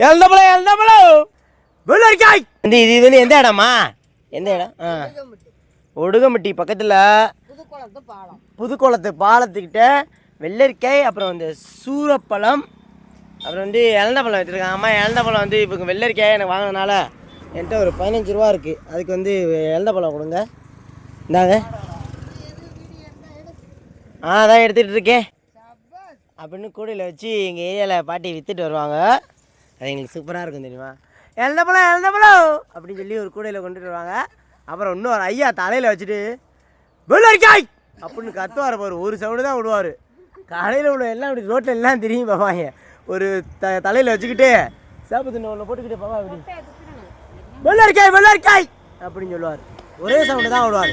எழுந்தப்பழம் எழுந்தப்பழம் வெள்ளரிக்காய் இந்த இது இது வந்து எந்த இடமா எந்த இடம்? ஆ. ஒடுகம்பட்டி பக்கத்தில் புதுக்குளத்து பாலம். புதுக்குளத்து பாலத்துக்கிட்ட வெள்ளரிக்காய் அப்புறம் இந்த சூரப்பழம் அப்புறம் வந்து இழந்தப்பழம் வச்சுருக்காங்க. அம்மா இழந்தப்பழம் வந்து இப்போ வெள்ளரிக்காய் எனக்கு வாங்கினனால என்கிட்ட ஒரு பதினஞ்சு ரூபா இருக்குது அதுக்கு வந்து இழந்தப்பழம் கொடுங்க. இந்தாங்க. ஆ அதான் எடுத்துகிட்டு இருக்கேன். அப்படின்னு கூடையில் வச்சு எங்கள் ஏரியாவில் பாட்டி விற்றுட்டு வருவாங்க. அது எங்களுக்கு சூப்பராக இருக்கும் தெரியுமா? இழந்தப்பழம் இழந்தப்பழம் அப்படின்னு சொல்லி ஒரு கூடையில் கொண்டுட்டு வருவாங்க. அப்புறம் இன்னொரு ஐயா தலையில் வச்சுட்டு வெள்ளரிக்காய் அப்படின்னு கத்துவார் பாரு. ஒரு சவுண்டு தான் விடுவார். காலையில் உள்ள எல்லாம் அப்படி ரோட்டில் எல்லாம் தெரியும் பாப்பாங்க. ஒரு த தலையில் வச்சுக்கிட்டு சேப்பு தின்ன ஒன்று போட்டுக்கிட்டு பாப்பா அப்படி. வெள்ளரிக்காய் வெள்ளரிக்காய் அப்படின்னு சொல்லுவார். ஒரே சவுண்டு தான் விடுவார்.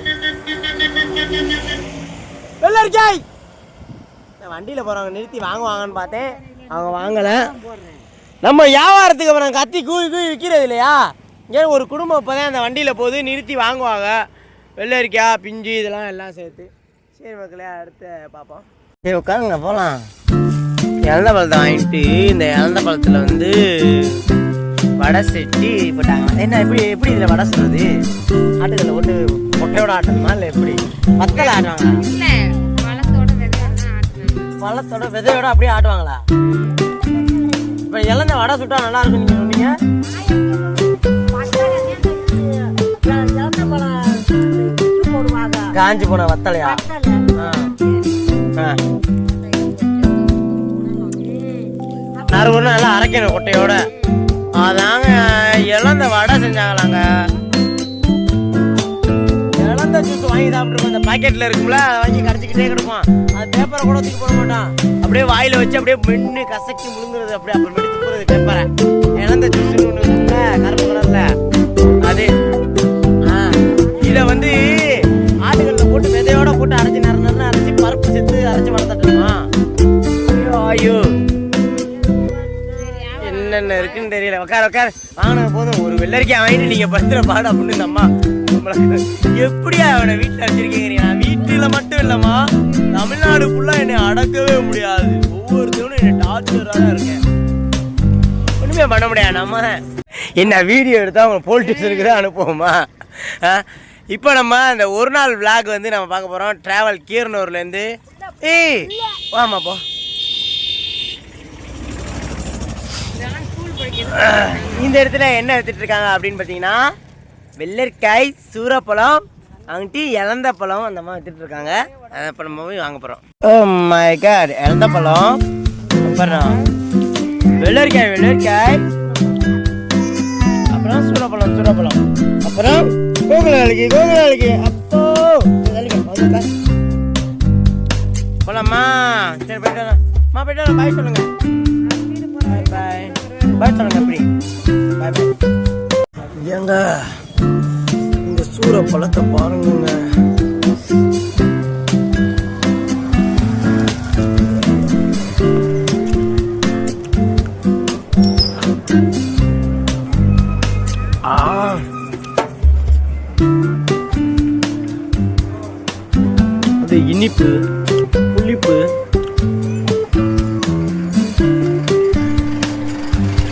வெள்ளரிக்காய் நான் வண்டியில் போகிறவங்க நிறுத்தி வாங்குவாங்கன்னு பார்த்தேன். அவங்க வாங்கலை. நம்ம வியாபாரத்துக்கு அப்புறம் கத்தி கூவி கூவி விற்கிறது இல்லையா? ஏன் ஒரு குடும்பம் இப்போ தான் அந்த வண்டியில் போகுது நிறுத்தி வாங்குவாங்க. வெள்ளரிக்காய் பிஞ்சு இதெல்லாம் எல்லாம் சேர்த்து. சரி மக்களே அடுத்து பார்ப்போம். சரி உட்காருங்க போகலாம் இழந்த பழத்தை வாங்கிட்டு இந்த இழந்த பழத்தில் வந்து வடை செட்டி போட்டாங்க. என்ன எப்படி எப்படி இதில் வடை சொல்றது ஆட்டுக்கல்ல போட்டு கொட்டையோட ஆட்டணுமா இல்லை எப்படி? வத்தலை ஆட்டினாங்க பழத்தோட விதையோட அப்படியே ஆட்டுவாங்களா? இப்போ இளந்த வடை சுட்டா நல்லா இருக்கும் நீங்கள் சொன்னீங்க. காஞ்சி போன வத்தலையா? ஆ. நல்லா அரைக்கணும் கொட்டையோட. அதாங்க இழந்த வடை செஞ்சாங்களாங்க. வாங்கி சாப்பிட்டுருக்கோம். அந்த பாக்கெட்டில் இருக்கும்ல அதை வாங்கி கரைச்சிக்கிட்டே கிடப்போம். அது பேப்பரை கூட தூக்கி போட மாட்டான். அப்படியே வாயில் வச்சு அப்படியே மென்று கசக்கி முழுங்குறது அப்படியே அப்புறம் மெடிச்சு போகிறது பேப்பரை இழந்த ஜூஸ்னு ஒன்று இருக்குல்ல கருப்பு கலரில் அது. ஆ. இதை வந்து ஆட்டுக்கல்ல போட்டு விதையோட போட்டு அரைச்சி நர நரன்னு அரைச்சி பருப்பு செத்து அரைச்சி வளர்த்துட்டுமா? ஐயோ ஐயோ. என்னென்ன இருக்குன்னு தெரியல. உட்கார உட்கார. வாங்கின போதும். ஒரு வெள்ளரிக்காய் வாங்கிட்டு நீங்கள் படுத்துற பாடு அப்படின்னு அம்மா எப்படியா அவனை வீட்டில் வச்சிருக்கீங்க நான் வீட்டில் மட்டும் இல்லம்மா. தமிழ்நாடு ஃபுல்லா என்னை அடக்கவே முடியாது. ஒவ்வொருத்தவனும் என்னை டார்ச்சராக இருக்கேன். ஒண்ணுமே பண்ண முடியாது நம்ம என்ன வீடியோ எடுத்தா அவங்க போலீஸ் ஸ்டேஷனுக்கு தான் அனுப்புவோமா? இப்போ நம்ம அந்த ஒரு நாள் விளாக் வந்து நம்ம பார்க்க போகிறோம் ட்ராவல் கீரனூர்லேருந்து ஏய் வாமா போ. இந்த இடத்துல என்ன எடுத்துட்டு இருக்காங்க அப்படின்னு பார்த்தீங்கன்னா வெள்ளரிக்காய் சூரப்பழம் அங்கிட்டு இழந்த பழம் அந்த மாதிரி வித்துட்டு இருக்காங்க. இப்போ நம்ம போய் வாங்க போகிறோம் மை oh காட் இழந்த பழம். அப்புறம் வெள்ளரிக்காய் வெள்ளரிக்காய். அப்புறம் சூரப்பழம் சூரப்பழம். அப்புறம் கோகுலாளிக்கு கோகுலாளிக்கு அப்போ போலாமா? சரி போயிட்டு வரேன். போயிட்டு பாய் சொல்லுங்க. பாய் பாய். பாய் சொல்லுங்க அப்படி. பாய் பாய். ஏங்க பழத்தை பாருங்க ஆ. அது இனிப்பு புளிப்பு.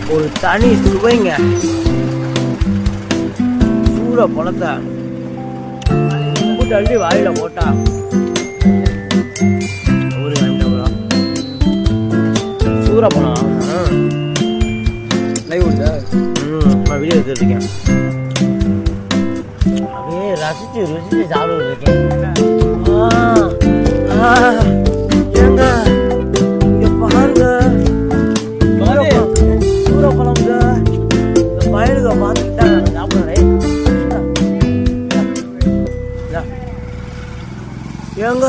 ஒரு தனி சுவைங்க. சூட பழத்தை. அள்ளி வாயில போட்டா. ஒரு கண்டபுரம் சூரப்பழம் லைவ் விடுதா ம் நான் வீடியோ எடுத்துருக்கேன் அப்படியே ரசிச்சு ருசிச்சு சாப்பிட்டு ஏங்க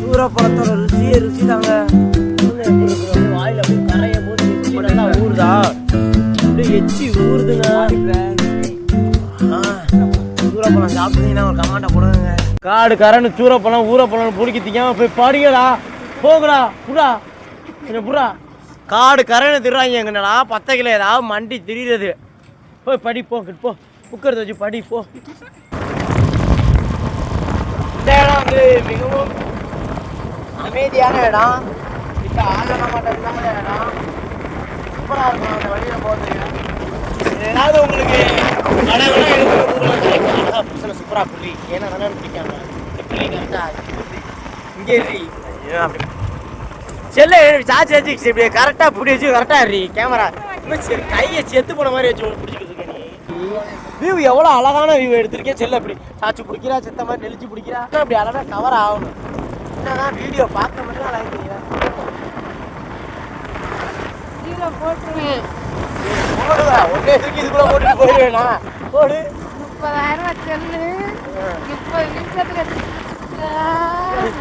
சூரப்பழத்தோட ருசியே ருசி தாங்க வாயில அப்படியே கரைய போது எச்சி நல்லா ஊறுதா. அப்படியே எச்சி ஊறுதுங்க. ஆ, சூரப்பழம் சாப்பிட்டீங்கன்னா ஒரு கமாண்டை போடுங்க. காடு கரண்டு சூரப்பழம் ஊரப்பழம் பிடிக்க திங்காம போய் படிக்கடா போகடா புடா. என்ன புடா? காடு கரண்டு திடுறாங்க எங்கடா பத்த ஏதாவது மண்டி திரியுறது. போய் படி போ இங்கிட்டு போ. வச்சு படி போ. இந்த இடம் வந்து மிகவும் அமைதியான இடம். இப்போ ஆள மாட்டேன் இடம். சூப்பராக இருக்கும். அந்த வழியில் போகிறது ஏதாவது உங்களுக்கு படம் எடுத்து புதுசில் சூப்பராக புள்ளி. ஏன்னா நல்லா பிடிக்காங்க புள்ளி கரெக்டாக இங்கே இரு. அப்படி. செல்ல சார்ஜ் வச்சு இப்படி கரெக்டாக பிடி வச்சு கரெக்டாக இரு. கேமரா சரி கையை செத்து போன மாதிரி வச்சு பிடிச்சிக்கிட்டு இருக்கேன் வியூ எவ்வளோ அழகான வியூ எடுத்திருக்கேன் செல்ல அப்படி. சாச்சு பிடிக்கிறா செத்த மாதிரி நெளிச்சு பிடிக்கிறா. அப்படி அழகாக கவர் ஆகணும். என்னதான் வீடியோ பார்க்க மட்டும் அழகு தெரியுதா? கீழே போட்டுருவேன் போடுவா ஒன்றே தூக்கி இதுக்குள்ள போட்டுட்டு போயிடுவேனா? போடு. முப்பதாயிரம் செல்லு. முப்பது நிமிஷத்துக்கு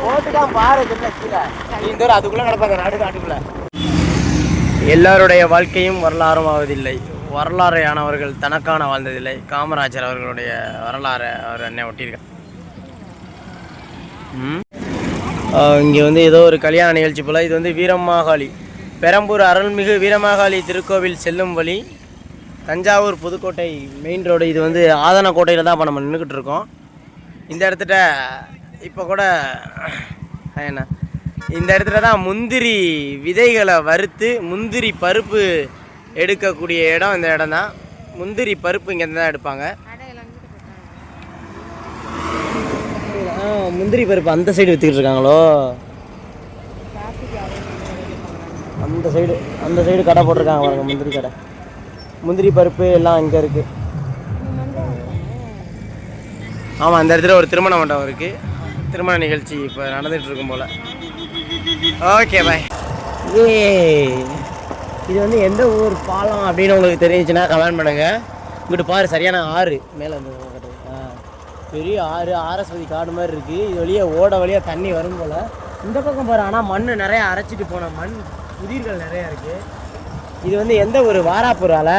போட்டுதான் பாரு என்ன கீழே. நீ இந்த ஒரு அதுக்குள்ள நடப்பாங்க நாடு காட்டுக்குள்ள. எல்லாருடைய வாழ்க்கையும் வரலாறும் ஆவதில்லை. வரலாறையானவர்கள் தனக்கான வாழ்ந்ததில்லை. காமராஜர் அவர்களுடைய வரலாறை அவர் என்ன ஒட்டியிருக்கார். இங்கே வந்து ஏதோ ஒரு கல்யாண நிகழ்ச்சி போல். இது வந்து வீரமாகாளி. பெரம்பூர் அருள்மிகு வீரமாகாளி திருக்கோவில் செல்லும் வழி தஞ்சாவூர் புதுக்கோட்டை மெயின் ரோடு இது வந்து ஆதனக்கோட்டையில் தான் இப்போ நம்ம நின்றுக்கிட்டு இருக்கோம். இந்த இடத்துல இப்போ கூட என்ன? இந்த இடத்துல தான் முந்திரி விதைகளை வறுத்து முந்திரி பருப்பு எடுக்கக்கூடிய இடம் இந்த இடம் தான் முந்திரி பருப்பு இங்கே தான் எடுப்பாங்க. ஆ, முந்திரி பருப்பு அந்த சைடு விற்றுக்கிட்டு இருக்காங்களோ அந்த சைடு அந்த சைடு கடை போட்டிருக்காங்க பாருங்க முந்திரி கடை. முந்திரி பருப்பு எல்லாம் இங்கே இருக்கு. ஆமாம் அந்த இடத்துல ஒரு திருமண மண்டபம் இருக்கு. திருமண நிகழ்ச்சி இப்போ நடந்துட்டு இருக்கும் போல. ஓகே பாய் ஏ இது வந்து எந்த ஊர் பாலம் அப்படின்னு உங்களுக்கு தெரிஞ்சுச்சுன்னா கமெண்ட் பண்ணுங்க. இங்கிட்டு பாரு சரியான ஆறு. மேலே வந்து பெரிய ஆறு ஆரஸ்வதி காடு மாதிரி இருக்குது இது வழியா ஓட வழியாக தண்ணி வரும் போல். இந்த பக்கம் பாரு ஆனால் மண் நிறைய அரைச்சிட்டு போன மண் புதிர்கள் நிறையா இருக்குது இது வந்து எந்த ஊர்? வாராப்பூரால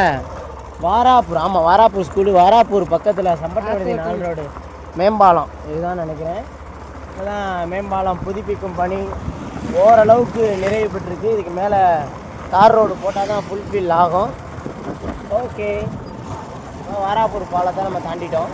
வாராப்பூர் ஆமாம் வாராப்பூர் ஸ்கூலு வாராப்பூர் பக்கத்தில் சம்பட்டவரதி நாள் ரோடு. மேம்பாலம். இதுதான் நினைக்கிறேன். இப்போதான் மேம்பாலம் புதுப்பிக்கும் பணி ஓரளவுக்கு நிறைவு பெற்றிருக்கு. இதுக்கு மேலே தார் ரோடு போட்டால் தான் ஃபுல்ஃபில் ஆகும் ஓகே வாராப்பூர் பாலத்தை நம்ம தாண்டிட்டோம்.